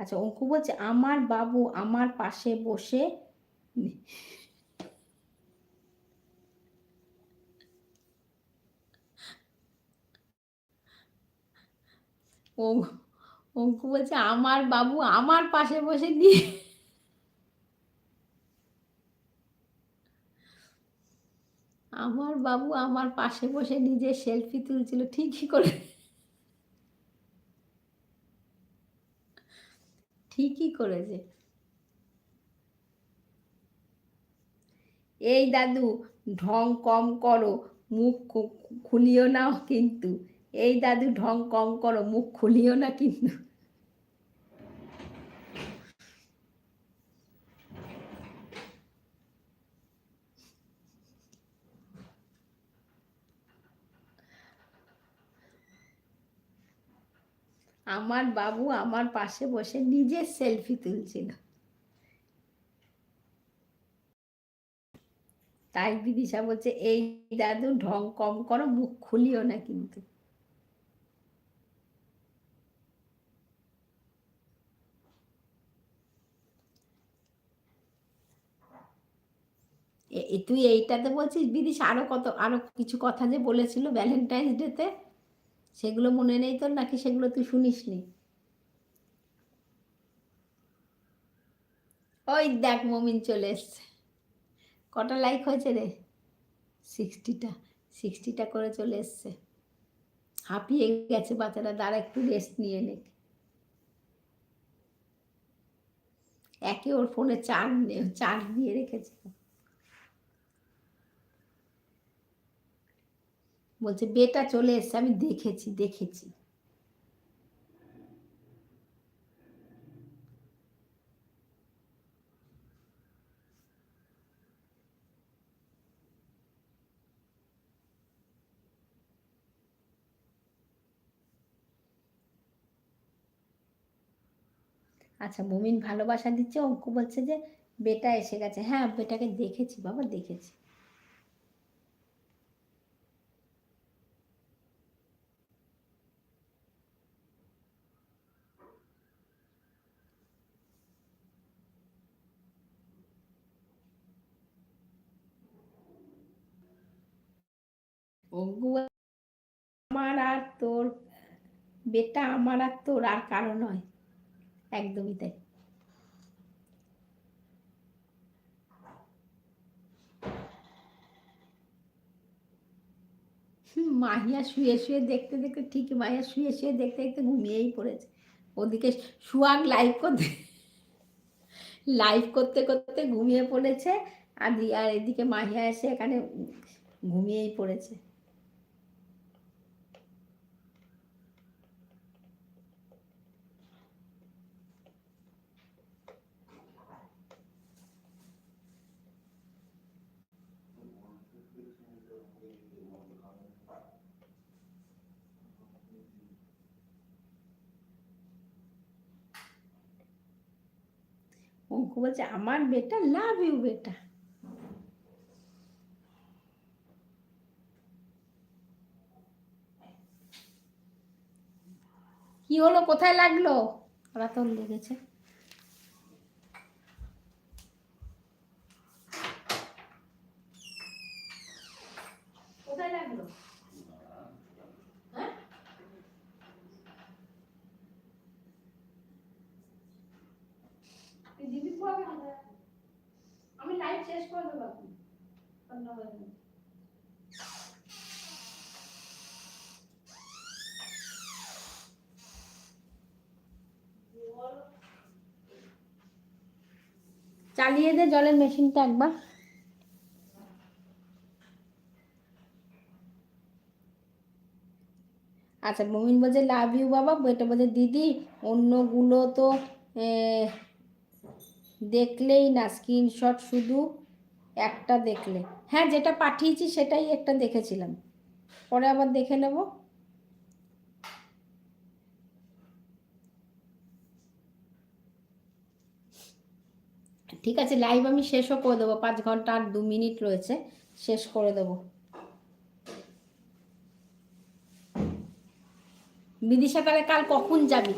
আচ্ছা অঙ্কু বলছে, আমার বাবু আমার পাশে বসে অঙ্কু বলছে, আমার বাবু আমার পাশে বসে দিয়ে আমার বাবু আমার পাশে বসে নিজে সেলফি তুলছিল, ঠিকই করে ঠিকই করেছে? এই দাদু, ঢং কম করো, মুখ খুলিও না কিন্তু। এই দাদু, ঢং কম করো, মুখ খুলিও না কিন্তু। আমার বাবু আমার পাশে বসে নিজের সেলফি তুলছিল। তাই বিদিশা বলছে, এই দাদু ঢং কম করো, মুখ খুলিও না কিন্তু। তুই এইটাতে বলছিস বিদিশা? আরও কত, আরও কিছু কথা যে বলেছিল ভ্যালেন্টাইন্স ডেতে সেগুলো মনে নেই তোর, নাকি সেগুলো তুই শুনিসনি? ওই দেখ মমিন চলে এসছে। কটা লাইক হয়েছে রে? সিক্সটিটা সিক্সটিটা করে চলে এসছে। হাঁপিয়ে গেছে বাচ্চারা দ্বারা একটু রেস্ট নিয়ে নে একে ওর ফোনে চার্জ চার্জ দিয়ে রেখেছে বলছে, বেটা চলে এসছে, আমি দেখেছি দেখেছি। আচ্ছা মুমিন ভালোবাসা দিচ্ছে, অঙ্কু বলছে যে, বেটা এসে গেছে। হ্যাঁ বেটাকে দেখেছি, বাবা, দেখেছি। আমার আর তোর, বেটা আমার আর তোর আর কারও নয়। একদমই তাই। মাহিয়া শুয়ে শুয়ে দেখতে দেখতে, ঠিকই মাহিয়া শুয়ে শুয়ে দেখতে দেখতে ঘুমিয়েই পড়েছে। ওদিকে সুয়াগ লাইভ করতে লাইভ করতে করতে ঘুমিয়ে পড়েছে। আর আর এদিকে মাহিয়া এসে এখানে ঘুমিয়েই পড়েছে। অঙ্কু বলছে আমার বেটা লাভ ইউ বেটা। কি হলো কোথায় লাগল? রাতন লেগেছে কোথায় লাগল শেষ করে দেবো এখন চালিয়ে দে জলের মেশিনটা একবার। আচ্ছা মমিন বলছে লাভ ইউ বাবা। এটা বলছে, দিদি, অন্যগুলো তো দেখলেই না স্ক্রিনশট শুধু একটা দেখলে। হ্যাঁ যেটা পাঠিয়েছি সেটাই একটা দেখেছিলাম। পরে আবার দেখে নেব। ঠিক আছে লাইভ আমি শেষও করে দেবো। পাঁচ ঘণ্টা আর দু মিনিট রয়েছে, শেষ করে দেবো। বিদিশা তাহলে কাল কখন যাবি?